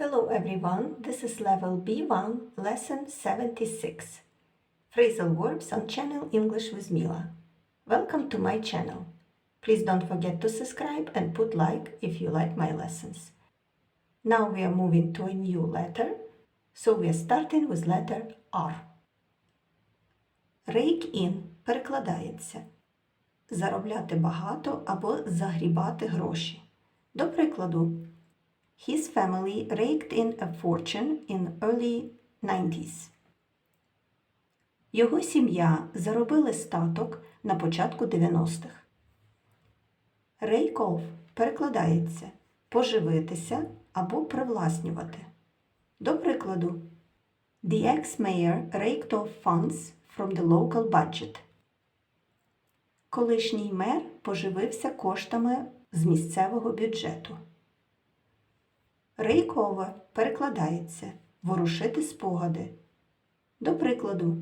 Hello everyone, this is level B1, lesson 76. Phrasal verbs on channel English with Mila. Welcome to my channel. Please don't forget to subscribe and put like if you like my lessons. Now we are moving to a new letter, so we are starting with letter R. Rake in перекладається заробляти багато або загрібати гроші. До прикладу, His family raked in a fortune in early 90s. Його сім'я заробила статок на початку 90-х. Rake перекладається поживитися або привласнювати. До прикладу, The ex-mayor raked off funds from the local budget. Колишній мер поживився коштами з місцевого бюджету. Рейкове перекладається ворушити спогади. До прикладу,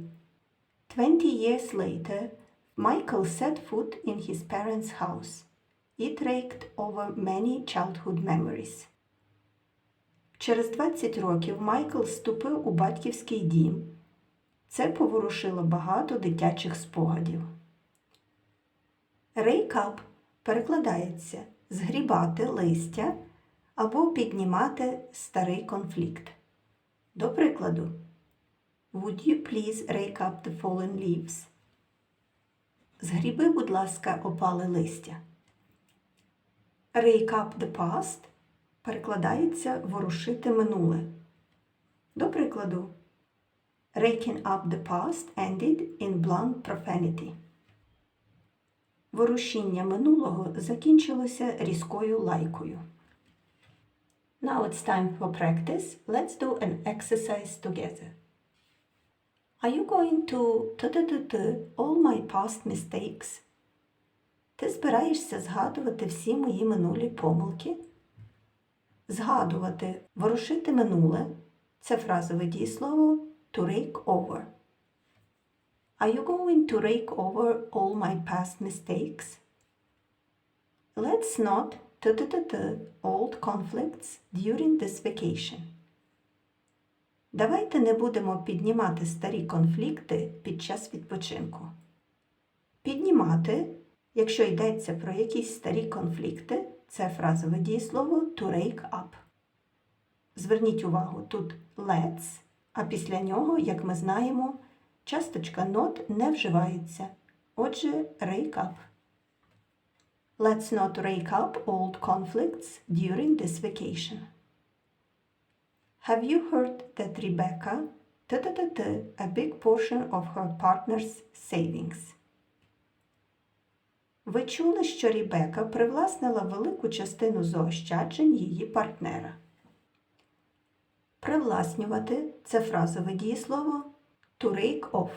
20 years later, Michael set foot in his parents' house. It raked over many childhood memories. Через 20 років Майкл вступив у батьківський дім. Це поворушило багато дитячих спогадів. Рейкап перекладається згрібати листя або піднімати старий конфлікт. До прикладу, Would you please rake up the fallen leaves? Згріби, будь ласка, опали листя. Rake up the past перекладається ворушити минуле. До прикладу, Raking up the past ended in blunt profanity. Ворушіння минулого закінчилося різкою лайкою. Now it's time for practice. Let's do an exercise together. Are you going to t all my past mistakes? Ти збираєшся згадувати всі мої минулі помилки? Згадувати, ворушити минуле це фразове дієслово to rake over. Are you going to rake over all my past mistakes? Let's not t old conflicts during this vacation. Давайте не будемо піднімати старі конфлікти під час відпочинку. Піднімати, якщо йдеться про якісь старі конфлікти, це фразове дієслово to rake up. Зверніть увагу, тут let's, а після нього, як ми знаємо, часточка not не вживається. Отже, rake up. Let's not rake up old conflicts during this vacation. Have you heard that Rebecca t-t-t a big portion of her partner's savings? Ви чули, що Рібека привласнила велику частину заощаджень її партнера. Привласнювати це фразове дієслово to rake off.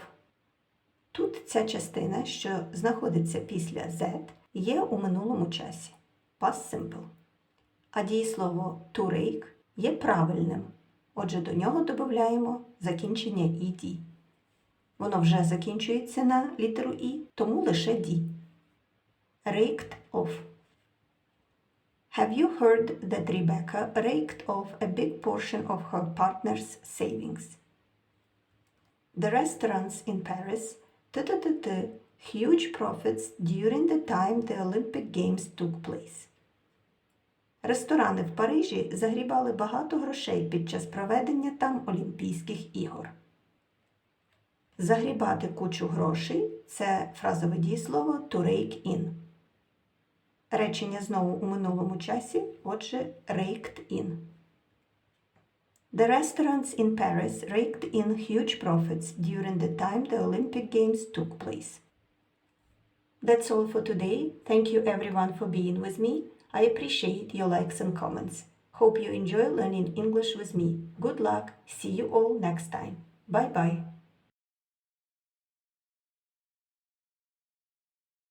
Тут ця частина, що знаходиться після Z, є у минулому часі past simple. А дієслово to rake є правильним. Отже, до нього додаємо закінчення «ed». Воно вже закінчується на літеру І, тому лише «d». Raked off. Have you heard that Rebecca raked off a big portion of her partner's savings? The restaurants in Paris t-t-t huge profits during the time the Olympic Games took place. Ресторани в Парижі загрібали багато грошей під час проведення там Олімпійських ігор. Загрібати кучу грошей це фразове дієслово to rake in. Речення знову у минулому часі, отже, raked in. The restaurants in Paris raked in huge profits during the time the Olympic Games took place. That's all for today. Thank you everyone for being with me. I appreciate your likes and comments. Hope you enjoy learning English with me. Good luck. See you all next time. Bye bye.